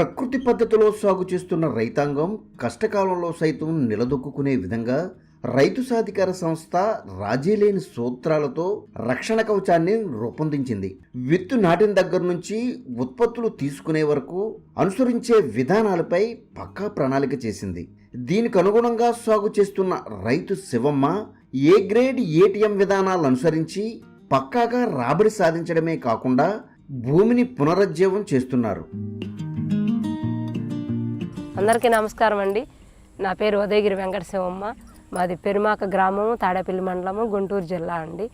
ప్రకృతి పద్ధతిలో సాగు చేస్తున్న రైతాంగం కష్టకాలంలో సైతం నిలదొక్కునే విధంగా రైతు సాధికార సంస్థ రాజీలేని సూత్రాలతో రక్షణ కవచాన్ని రూపొందించింది. విత్తు నాటిన దగ్గర నుంచి ఉత్పత్తులు తీసుకునే వరకు అనుసరించే విధానాలపై పక్కా ప్రణాళిక చేసింది. దీనికి అనుగుణంగా సాగు చేస్తున్న రైతు శివమ్మ ఏ గ్రేడ్ ఏటీఎం విధానాలు అనుసరించి పక్కాగా రాబడి సాధించడమే కాకుండా భూమిని పునరుజ్జీవం చేస్తున్నారు. అందరికీ నమస్కారం అండి. నా పేరు ఉదయగిరి వెంకట శివమ్మ మాది పెరుమాక గ్రామము తాడేపల్లి మండలము గుంటూరు జిల్లా అండి.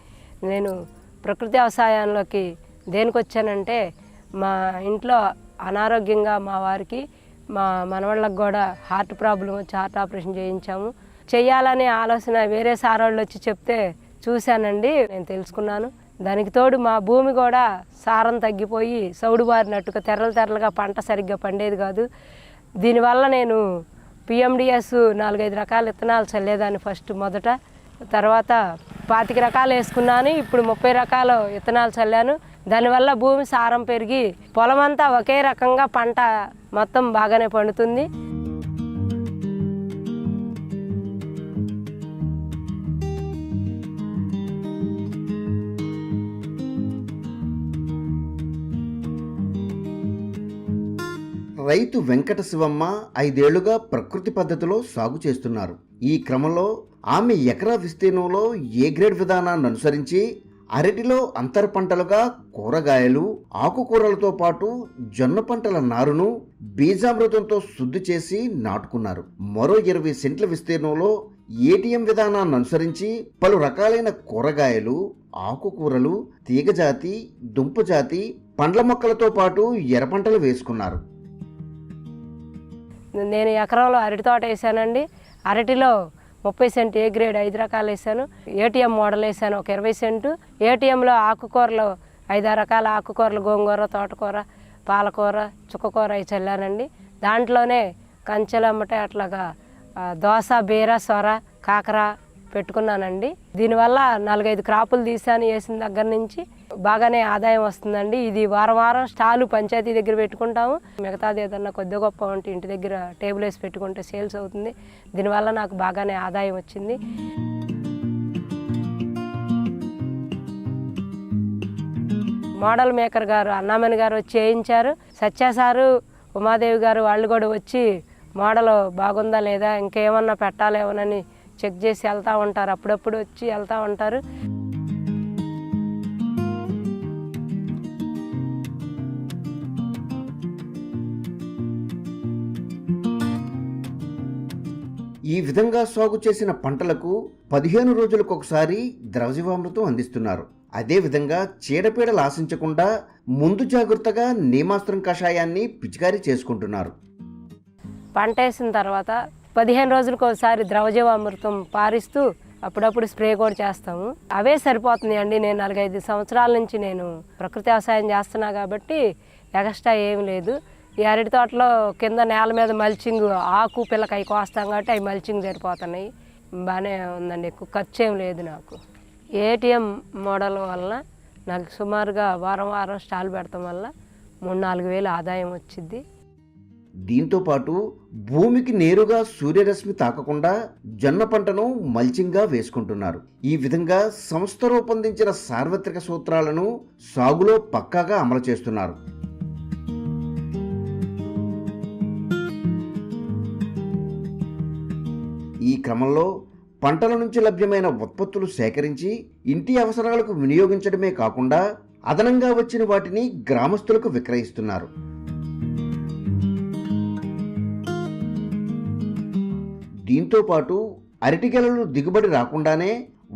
నేను ప్రకృతి వ్యవసాయంలోకి దేనికి వచ్చానంటే మా ఇంట్లో అనారోగ్యంగా మా వారికి మా మనవాళ్ళకి కూడా హార్ట్ ప్రాబ్లం వచ్చి హార్ట్ ఆపరేషన్ చేయించాము. చేయాలనే ఆలోచన వేరే సారోళ్ళు వచ్చి చెప్తే చూశానండి నేను తెలుసుకున్నాను. దానికి తోడు మా భూమి కూడా సారం తగ్గిపోయి సౌడు బారినట్టుగా తెరలు తెరలుగా పంట సరిగ్గా పండేది కాదు. దీనివల్ల నేను పిఎండిఎస్ నాలుగైదు రకాల విత్తనాలు చల్లేదాన్ని ఫస్ట్ మొదట. తర్వాత పాతిక రకాలు వేసుకున్నాను. ఇప్పుడు ముప్పై రకాల విత్తనాలు చల్లాను. దానివల్ల భూమి సారం పెరిగి పొలమంతా ఒకే రకంగా పంట మొత్తం బాగానే పండుతుంది. రైతు వెంకట శివమ్మ ఐదేళ్ళుగా ప్రకృతి పద్ధతిలో సాగు చేస్తున్నారు. ఈ క్రమంలో ఆమె ఎకరా విస్తీర్ణంలో ఏ గ్రేడ్ విధానాన్ని అనుసరించి అరటిలో అంతర పంటలుగా కూరగాయలు ఆకుకూరలతో పాటు జొన్న పంటల నారును బీజామృతంతో శుద్ధి చేసి నాటుకున్నారు. మరో ఇరవై సెంట్ల విస్తీర్ణంలో ఏటీఎం విధానాన్ని అనుసరించి పలు రకాలైన కూరగాయలు ఆకుకూరలు తీగజాతి దుంపజాతి పండ్ల మొక్కలతో పాటు ఎర్రపంటలు వేసుకున్నారు. నేను ఎకరంలో అరటి తోట వేసానండి. అరటిలో ముప్పై సెంట్ ఏ గ్రేడ్ ఐదు రకాలు వేసాను. ఏటీఎం మోడల్ వేసాను ఒక ఇరవై సెంటు. ఏటీఎంలో ఆకుకూరలు ఐదారు రకాల ఆకుకూరలు గోంగూర తోటకూర పాలకూర చుక్కకూర అవి చల్లానండి. దాంట్లోనే కంచెలమ్మటే అట్లాగా దోశ దోస బీర సొర కాకర పెట్టుకున్నానండి. దీనివల్ల నాలుగైదు క్రాపులు తీసాను వేసిన దగ్గర నుంచి. బాగానే ఆదాయం వస్తుందండి. ఇది వారం వారం స్టాలు పంచాయతీ దగ్గర పెట్టుకుంటాము. మిగతాది ఏదన్నా కొద్ది గొప్ప ఉంటే ఇంటి దగ్గర టేబుల్ వేసి పెట్టుకుంటే సేల్స్ అవుతుంది. దీనివల్ల నాకు బాగానే ఆదాయం వచ్చింది. మోడల్ మేకర్ గారు అన్నామణి గారు వచ్చి చేయించారు. సత్య సారు ఉమాదేవి గారు వాళ్ళు కూడా వచ్చి మోడల్ బాగుందా లేదా ఇంకేమన్నా పెట్టాలేమోనని చెక్ చేసి వెళ్తూ ఉంటారు. అప్పుడప్పుడు వచ్చి వెళ్తూ ఉంటారు. ఈ విధంగా సాగు చేసిన పంటలకు పదిహేను రోజులకు ఒకసారి ద్రవజీవామృతం అందిస్తున్నారు. అదేవిధంగా చీడపీడలు ఆశించకుండా ముందు జాగ్రత్తగా నీమాస్త్రం కషాయాన్ని పిచికారీ చేసుకుంటున్నారు. పంట వేసిన తర్వాత పదిహేను రోజులకు ఒకసారి ద్రవజీవామృతం పారిస్తూ అప్పుడప్పుడు స్ప్రే కూడా చేస్తాము. అవే సరిపోతుంది అండి నేను నాలుగైదు సంవత్సరాల నుంచి నేను ప్రకృతి వ్యవసాయం చేస్తున్నా కాబట్టి ఎక్స్ట్రా ఏం లేదు. ఈ అరటి తోటలో కింద నేల మీద మల్చింగ్ ఆకు పిల్లకాయ కోస్తాం కాబట్టి అవి మల్చింగ్ సరిపోతున్నాయి. బాగానే ఉందండి. ఎక్కువ ఖర్చు ఏం లేదు నాకు. ఏటీఎం మోడల్ వలన నాకు సుమారుగా వారం వారం స్టాల్ పెడతాం వల్ల మూడు నాలుగు వేలు ఆదాయం వచ్చింది దీంతో పాటు భూమికి నేరుగా సూర్యరశ్మి తాకకుండా జొన్న పంటను మల్చింగ్గా వేసుకుంటున్నారు. ఈ విధంగా సంస్థ రూపొందించిన సార్వత్రిక సూత్రాలను సాగులో పక్కాగా అమలు చేస్తున్నారు. ఈ క్రమంలో పంటల నుంచి లభ్యమైన ఉత్పత్తులు సేకరించి ఇంటి అవసరాలకు వినియోగించడమే కాకుండా అదనంగా వచ్చిన వాటిని గ్రామస్తులకు విక్రయిస్తున్నారు. దీంతో పాటు అరటిగెలలు దిగుబడి రాకుండానే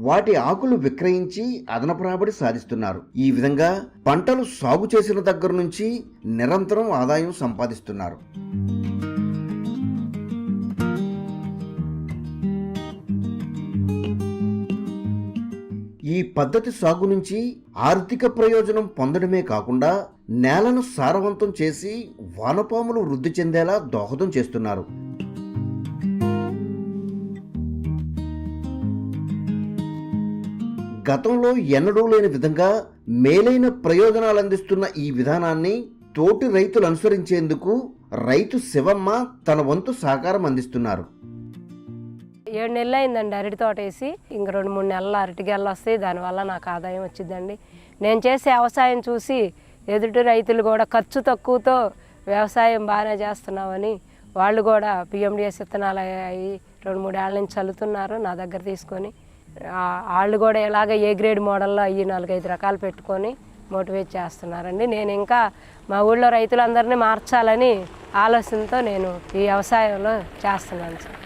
వాటి ఆకులు విక్రయించి అదనపు రాబడి సాధిస్తున్నారు. ఈ విధంగా పంటలు సాగు చేసిన దగ్గర నుంచి నిరంతరం ఆదాయం సంపాదిస్తున్నారు. ఈ పద్ధతి సాగు నుంచి ఆర్థిక ప్రయోజనం పొందడమే కాకుండా నేలను సారవంతం చేసి వానపాములు వృద్ధి చెందేలా దోహదం చేస్తున్నారు. గతంలో ఎన్నడూ లేని విధంగా మేలైన ప్రయోజనాలు అందిస్తున్న ఈ విధానాన్ని తోటి రైతులు అనుసరించేందుకు రైతు శివమ్మ తన వంతు సహకారం అందిస్తున్నారు. ఏడు నెలలు అయిందండి అరటి తోట వేసి ఇంక రెండు మూడు నెలలు అరటి గెలలు వస్తాయి దానివల్ల నాకు ఆదాయం వచ్చిందండి. నేను చేసే వ్యవసాయం చూసి ఎదుటి రైతులు కూడా ఖర్చు తక్కువతో వ్యవసాయం బాగానే చేస్తున్నామని వాళ్ళు కూడా పిఎండిఎస్ విత్తనాలు అవి రెండు మూడు ఏళ్ళ నుంచి చల్లుతున్నారు నా దగ్గర తీసుకొని. వాళ్ళు కూడా ఇలాగ ఏ గ్రేడ్ మోడల్లో అయ్యి నాలుగైదు రకాలు పెట్టుకొని మోటివేట్ చేస్తున్నారండి. నేను ఇంకా మా ఊళ్ళో రైతులందరినీ మార్చాలని ఆలోచనతో నేను ఈ వ్యవసాయంలో చేస్తున్నాను సార్.